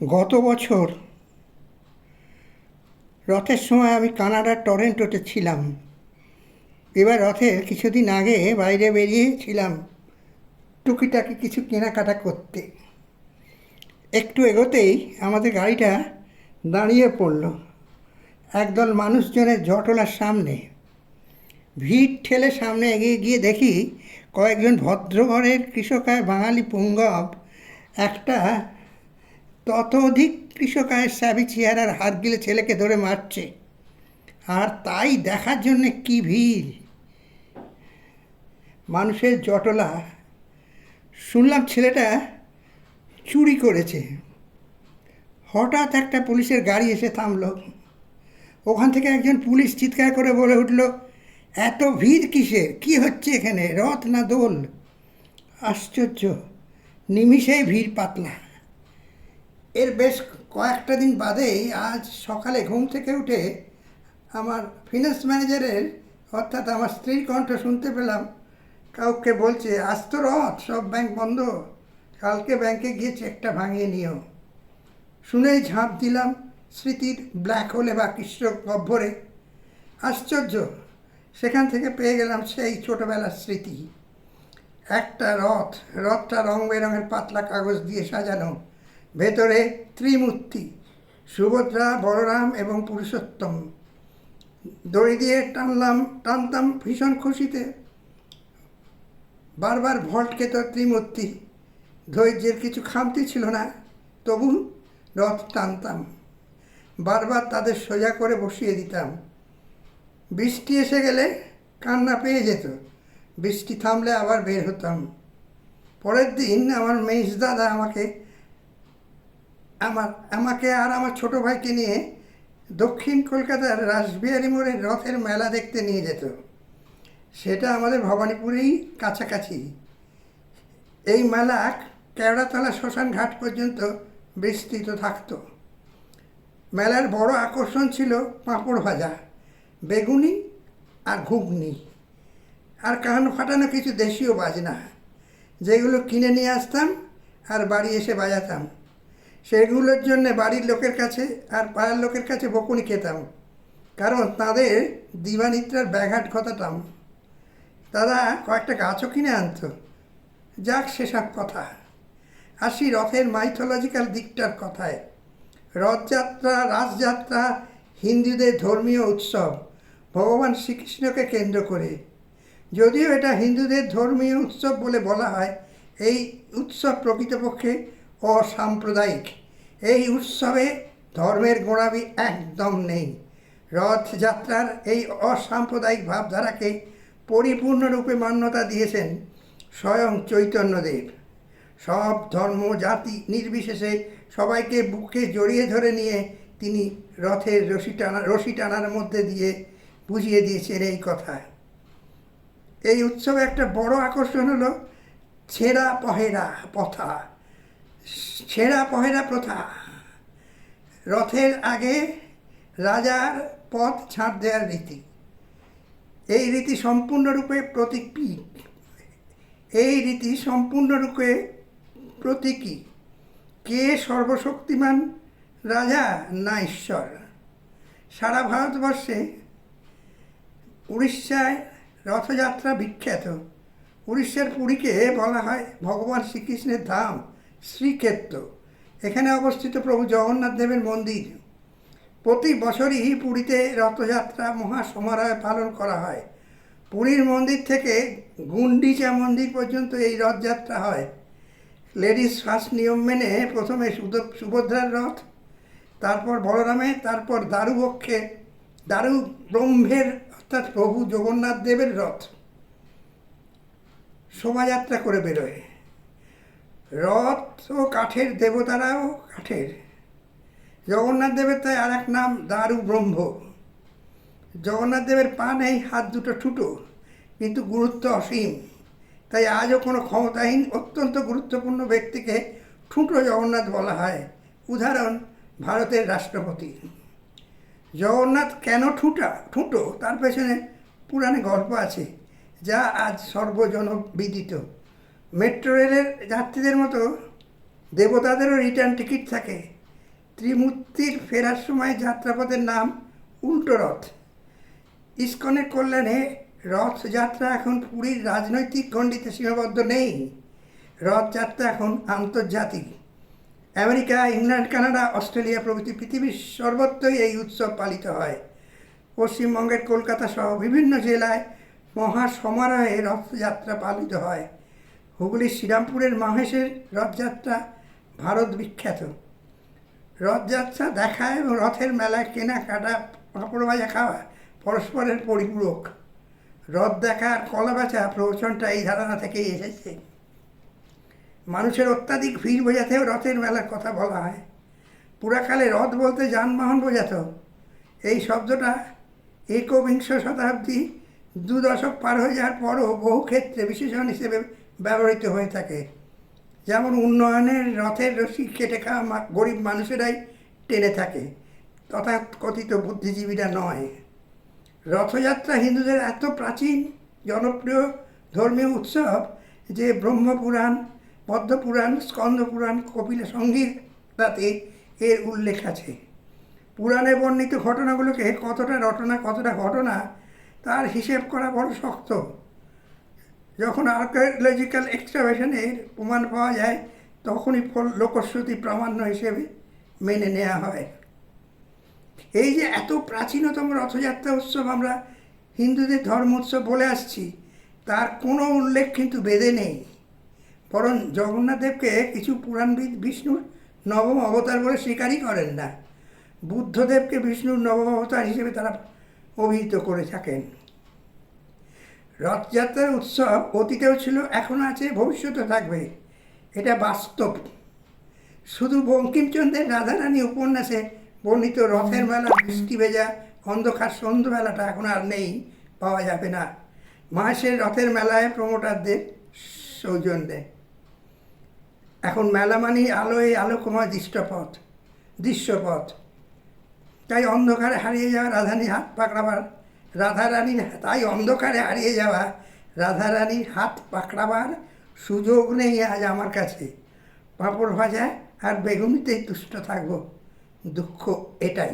গত বছর রথের সময় আমি কানাডার টরেন্টোতে ছিলাম। এবার রথের কিছুদিন আগে বাইরে বেরিয়েছিলাম টুকিটাকি কিছু কেনাকাটা করতে। একটু এগোতেই আমাদের গাড়িটা দাঁড়িয়ে পড়ল একদল মানুষজনের জটলার সামনে। ভিড় ঠেলে সামনে এগিয়ে গিয়ে দেখি কয়েকজন ভদ্রঘরের কৃষকায় বাঙালি পুঙ্গব একটা ততোধিক কৃষকায়ের স্যাবি চেহারার হাত গিলে ছেলেকে ধরে মারছে। আর তাই দেখার জন্যে কি ভিড়? মানুষের জটলা। শুনলাম ছেলেটা চুরি করেছে। হঠাৎ একটা পুলিশের গাড়ি এসে থামলো। ওখান থেকে একজন পুলিশ চিৎকার করে বলে উঠল, এত ভিড় কিসের? কি হচ্ছে এখানে? রথ না দোল? আশ্চর্য, নিমিষেই ভিড় পাতলা। এর বেশ কয়েকটা দিন বাদেই আজ সকালে ঘুম থেকে উঠে আমার ফিনান্স ম্যানেজারের অর্থাৎ আমার স্ত্রীর কণ্ঠ শুনতে পেলাম। কাউকে বলছে, আজ তো রথ, সব ব্যাংক বন্ধ। কালকে ব্যাংকে গিয়ে চেকটা ভাঙিয়ে নিও। শুনেই ঝাঁপ দিলাম স্মৃতির ব্ল্যাক হোলে বা কৃষ্ণ গহ্বরে আশ্চর্য, সেখান থেকে পেয়ে গেলাম সেই ছোটোবেলার স্মৃতি। একটা রথ, রথটা রং বেরঙের পাতলা কাগজ দিয়ে সাজানো। ভেতরে ত্রিমূর্তি, সুভদ্রা, বলরাম এবং পুরুষোত্তম। দড়ি দিয়ে টানলাম, টানতাম ভীষণ খুশিতে। বারবার ভল্ট খেত ত্রিমূর্তি, ধৈর্যের কিছু খামতি ছিল না, তবু রথ টানতাম। বারবার তাদের সোজা করে বসিয়ে দিতাম। বৃষ্টি এসে গেলে কান্না পেয়ে যেত, বৃষ্টি থামলে আবার বের হতাম। পরের দিন আমার মেজ দাদা আমাকে আমার, আমাকে আর আমার ছোট ভাইকে নিয়ে দক্ষিণ কলকাতার রাসবিহারী মোড়ের রথের মেলা দেখতে নিয়ে যেত। সেটা আমাদের ভবানীপুরেই কাছাকাছি। এই মেলা কেওড়াতলা শ্মশান ঘাট পর্যন্ত বিস্তৃত থাকতো। মেলার বড় আকর্ষণ ছিল পাঁপড় ভাজা, বেগুনি আর ঘুগনি। আর কান ফাটানো কিছু দেশীয় বাজনা, যেগুলো কিনে নিয়ে আসতাম আর বাড়ি এসে বাজাতাম। সেগুলোর জন্য বাড়ির লোকের কাছে আর পাড়ার লোকের কাছে বকুনি খেতাম। কারণ তাদের দিবানিদ্রার ব্যাঘাট ঘটাতাম। তারা কয়েকটা গাছও কিনে আনতো। যাক সেসব কথা। আসি রথের মাইথোলজিক্যাল দিকটার কথায়। রথযাত্রা রাসযাত্রা হিন্দুদের ধর্মীয় উৎসব, ভগবান শ্রীকৃষ্ণকে কেন্দ্র করে। যদিও এটা হিন্দুদের ধর্মীয় উৎসব বলে বলা হয়, এই উৎসব প্রকৃতপক্ষে অসাম্প্রদায়িক। এই উৎসবে ধর্মের গোড়ামি একদম নেই। রথযাত্রার এই অসাম্প্রদায়িক ভাবধারাকে পরিপূর্ণরূপে মান্যতা দিয়েছেন স্বয়ং চৈতন্যদেব। সব ধর্ম, জাতি নির্বিশেষে সবাইকে বুকে জড়িয়ে ধরে নিয়ে তিনি রথের রশি টানা, রশি টানার মধ্যে দিয়ে বুঝিয়ে দিয়েছেন এই কথা। এই উৎসবে একটা বড় আকর্ষণ হলো ছেঁড়া পহেরা প্রথা ছেঁড়া পহেরা প্রথা। রথের আগে রাজার পথ ছাড় দেওয়ার রীতি। এই রীতি সম্পূর্ণরূপে প্রতীকী। এই রীতি সম্পূর্ণরূপে প্রতীকী। কে সর্বশক্তিমান রাজা না ঈশ্বর? সারা ভারতবর্ষে উড়িষ্যায় রথযাত্রা বিখ্যাত। উড়িষ্যার পুরীকে বলা হয় ভগবান শ্রীকৃষ্ণের ধাম। শ্রীক্ষেত্র। এখানে অবস্থিত প্রভু জগন্নাথ দেবের মন্দির। প্রতি বছরই পুরীতে রথযাত্রা মহা সমারোহে পালন করা হয়। পুরীর মন্দির থেকে গুন্ডিচা মন্দির পর্যন্ত এই রথযাত্রা হয়। লেডিস ফার্স্ট নিয়ম মেনে প্রথমে সুভদ্রার রথ, তারপর বলরামে, তারপর দারুবক্ষে, দারু ব্রহ্মের, অর্থাৎ প্রভু জগন্নাথ দেবের রথ। শোভাযাত্রা করে বেরোয়। রথ ও কাঠের দেবতারাও কাঠের। জগন্নাথ দেবের তাই আর এক নাম দারু ব্রহ্ম। জগন্নাথ দেবের পা নেই, হাত দুটো ঠুটো, কিন্তু গুরুত্ব অসীম। তাই আজও কোনো ক্ষমতাহীন, অত্যন্ত গুরুত্বপূর্ণ ব্যক্তিকে ঠুঁটো জগন্নাথ বলা হয়। উদাহরণ, ভারতের রাষ্ট্রপতি। জগন্নাথ কেন ঠুঁটা, ঠুঁটো? তার পেছনে পুরাণে গল্প আছে, যা আজ সর্বজনবিদিত মেট্রো রেলের যাত্রীদের মতো দেবতাদেরও রিটার্ন টিকিট থাকে। ত্রিমূর্তির ফেরার সময় যাত্রাপথের নাম উল্টো রথ। ইস্কনের কল্যাণে রথযাত্রা এখন পুরীর রাজনৈতিক গণ্ডিতে সীমাবদ্ধ নেই। রথযাত্রা এখন আন্তর্জাতিক। আমেরিকা, ইংল্যান্ড, কানাডা, অস্ট্রেলিয়া প্রভৃতি পৃথিবীর সর্বত্রই এই উৎসব পালিত হয়। পশ্চিমবঙ্গের কলকাতা সহ বিভিন্ন জেলায় মহা সমারোহে রথযাত্রা পালিত হয়। হুগলির শ্রীরামপুরের মহেশের রথযাত্রা ভারত বিখ্যাত। রথযাত্রা দেখা এবং রথের মেলায় কেনাকাটা পাঁপড় ভাজা খাওয়া, পরস্পরের পরিপূরক। রথ দেখা আর কলা বেচা প্রবচনটা এই ধারণা থেকেই এসেছে। মানুষের অত্যাধিক ভিড় বোঝাতেও রথের মেলার কথা বলা হয়। পুরাকালে রথ বলতে যানবাহন বোঝাতো। এই শব্দটা একবিংশ শতাব্দী দু দশক পার হয়ে যাওয়ার পরও বহু ক্ষেত্রে বিশেষণ হিসেবে ব্যবহৃত হয়ে থাকে। যেমন উন্নয়নের রথের রশি কেটে খাওয়া গরিব মানুষেরাই টেনে থাকে। তথাকথিত বুদ্ধিজীবীরা নয়। রথযাত্রা হিন্দুদের এত প্রাচীন, জনপ্রিয়, ধর্মীয় উৎসব যে ব্রহ্মপুরাণ, পদ্মপুরাণ, স্কন্দপুরাণ, কপিল সংগীতাতে এর উল্লেখ আছে। পুরাণে বর্ণিত ঘটনাগুলোকে কতটা রটনা, কতটা ঘটনা, তার হিসেব করা বড় শক্ত। যখন আর্কিওলজিক্যাল এক্সকাভেশনের প্রমাণ পাওয়া যায়, তখনই ফল- লোকশ্রুতি প্রামাণ্য হিসেবে মেনে নেওয়া হয়। এই যে এত প্রাচীনতম রথযাত্রা উৎসব আমরা হিন্দুদের ধর্ম উৎসব বলে আসছি, তার কোনো উল্লেখ কিন্তু বেদে নেই। বরং জগন্নাথদেবকে কিছু পুরাণবিদ বিষ্ণুর নবম অবতার বলে স্বীকারই করেন না। বুদ্ধদেবকে বিষ্ণুর নবম অবতার হিসেবে তারা অভিহিত করে থাকেন। রথযাত্রার উৎসব অতীতেও ছিল এখন আছে ভবিষ্যতে থাকবে। এটা বাস্তব। শুধু বঙ্কিমচন্দ্রের রাধারানী উপন্যাসে বর্ণিত রথের মেলা, বৃষ্টি ভেজা, অন্ধকার সন্ধ্যেবেলাটা এখন আর নেই, পাওয়া যাবে না। মাসের রথের মেলায় প্রমোটারদের সৌজন্যে এখন মেলা মানেই আলোয় আলোকময় দৃষ্টপথ, দৃশ্যপথ। তাই অন্ধকারে হারিয়ে যাওয়া রাধারানীর হাত পাকড়াবার রাধারানীর তাই অন্ধকারে হারিয়ে যাওয়া রাধারানীর হাত পাকড়াবার সুযোগ নেই আজ আমার কাছে। পাঁপড় ভাজা আর বেগুনিতেই তুষ্ট থাকব। দুঃখ এটাই।